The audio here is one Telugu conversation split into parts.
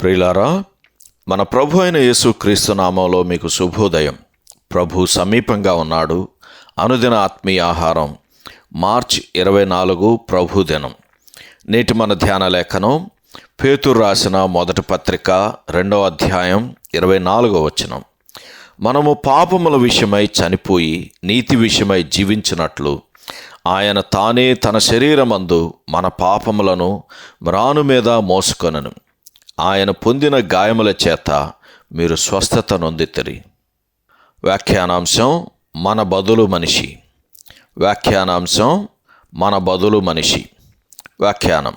ప్రియులారా మన ప్రభు అయిన యేసు క్రీస్తు నామంలో మీకు శుభోదయం. ప్రభు సమీపంగా ఉన్నాడు. అనుదిన ఆత్మీయ ఆహారం మార్చ్ ఇరవై నాలుగు ప్రభు దినం. నేటి మన ధ్యాన లేఖనం పేతురు రాసిన మొదటి పత్రిక రెండవ అధ్యాయం ఇరవై నాలుగో వచనం. మనము పాపముల విషయమై చనిపోయి నీతి విషయమై జీవించినట్లు ఆయన తానే తన శరీరమందు మన పాపములను మ్రాను మీద మోసుకొనను. ఆయన పొందిన గాయముల చేత మీరు స్వస్థత నొందితరి. వ్యాఖ్యానాంశం మన బదులు మనిషి. వ్యాఖ్యానాంశం మన బదులు మనిషి. వ్యాఖ్యానం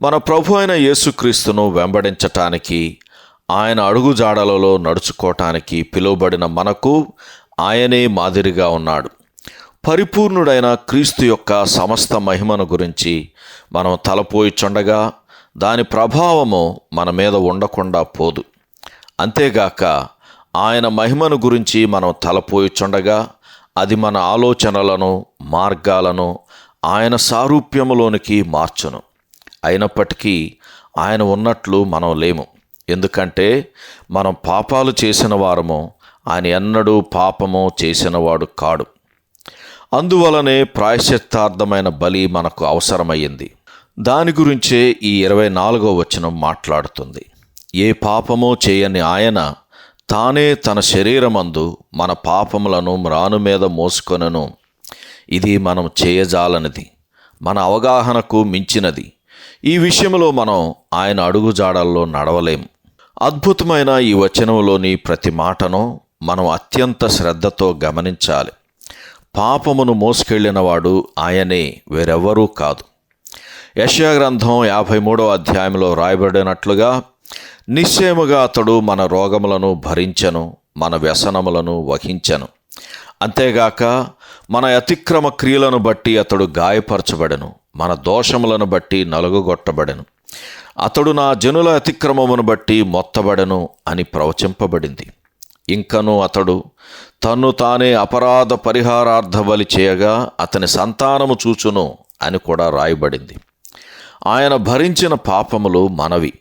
మన ప్రభు అయిన యేసుక్రీస్తును వెంబడించటానికి ఆయన అడుగుజాడలలో నడుచుకోవటానికి పిలువబడిన మనకు ఆయనే మాదిరిగా ఉన్నాడు. పరిపూర్ణుడైన క్రీస్తు యొక్క సమస్త మహిమను గురించి మనం తలపోయిచుండగా దాని ప్రభావము మన మీద ఉండకుండా పోదు. అంతేగాక ఆయన మహిమను గురించి మనం తలపోయిచుండగా అది మన ఆలోచనలను మార్గాలను ఆయన సారూప్యములోనికి మార్చును. అయినప్పటికీ ఆయన ఉన్నట్లు మనం లేము. ఎందుకంటే మనం పాపాలు చేసిన వారము ఆయన ఎన్నడూ పాపము చేసినవాడు కాడు. అందువలనే ప్రాయశ్చిత్తార్థమైన బలి మనకు అవసరమయ్యింది. దాని గురించే ఈ ఇరవై నాలుగో వచనం మాట్లాడుతుంది. ఏ పాపమో చేయని ఆయన తానే తన శరీరమందు మన పాపములను మ్రాను మీద మోసుకొనను. ఇది మనం చేయజాలనిది మన అవగాహనకు మించినది. ఈ విషయంలో మనం ఆయన అడుగుజాడల్లో నడవలేం. అద్భుతమైన ఈ వచనంలోని ప్రతి మాటను మనం అత్యంత శ్రద్ధతో గమనించాలి. పాపమును మోసుకెళ్ళినవాడు ఆయనే వేరెవ్వరూ కాదు. యశగ్రంథం యాభై మూడో అధ్యాయంలో రాయబడినట్లుగా నిశ్చయముగా అతడు మన రోగములను భరించను మన వ్యసనములను వహించను. అంతేగాక మన అతిక్రమ క్రియలను బట్టి అతడు గాయపరచబడెను మన దోషములను బట్టి నలుగుగొట్టబడెను. అతడు నా జనుల అతిక్రమమును బట్టి మొత్తబడెను అని ప్రవచింపబడింది. ఇంకను అతడు తన్ను తానే అపరాధ పరిహారార్థ బలి చేయగా అతని సంతానము చూచును అని కూడా రాయబడింది. ఆయన భరించిన పాపములు మనవి.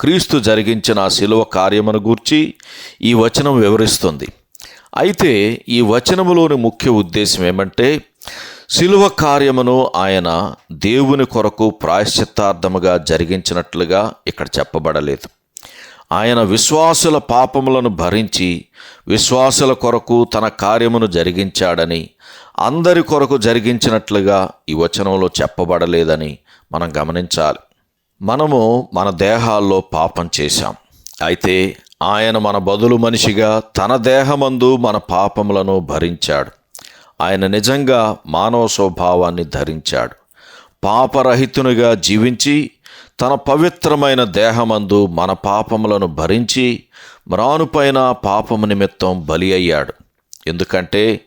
క్రీస్తు జరిగించిన శిలువ కార్యమును గూర్చి ఈ వచనం వివరిస్తుంది. అయితే ఈ వచనములోని ముఖ్య ఉద్దేశం ఏమంటే శిలువ కార్యమును ఆయన దేవుని కొరకు ప్రాయశ్చిత్తార్థముగా జరిగించినట్లుగా ఇక్కడ చెప్పబడలేదు. ఆయన విశ్వాసుల పాపములను భరించి విశ్వాసుల కొరకు తన కార్యమును జరిగించాడని అందరి కొరకు జరిగించినట్లుగా ఈ వచనంలో చెప్పబడలేదని మనం గమనించాలి. మనము మన దేహాల్లో పాపం చేశాం. అయితే ఆయన మన బదులు మనిషిగా తన దేహమందు మన పాపములను భరించాడు. ఆయన నిజంగా మానవ స్వభావాన్ని ధరించాడు. పాపరహితునిగా జీవించి తన పవిత్రమైన దేహమందు మన పాపములను భరించి మ్రానుపైన పాపము నిమిత్తం బలి అయ్యాడు. ఎందుకంటే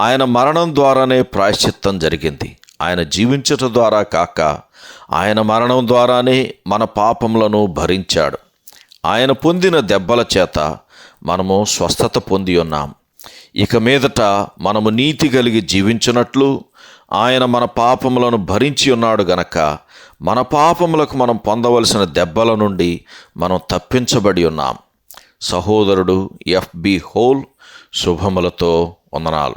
ఆయన మరణం ద్వారానే ప్రాయశ్చిత్తం జరిగింది. ఆయన జీవించటం ద్వారా కాక ఆయన మరణం ద్వారానే మన పాపములను భరించాడు. ఆయన పొందిన దెబ్బల చేత మనము స్వస్థత పొంది ఉన్నాం. ఇక మీదట మనము నీతి కలిగి జీవించినట్లు ఆయన మన పాపములను భరించి ఉన్నాడు గనక మన పాపములకు మనం పొందవలసిన దెబ్బల నుండి మనం తప్పించబడి ఉన్నాం. సహోదరుడు ఎఫ్బి హోల్ శుభములతో వందనాలు.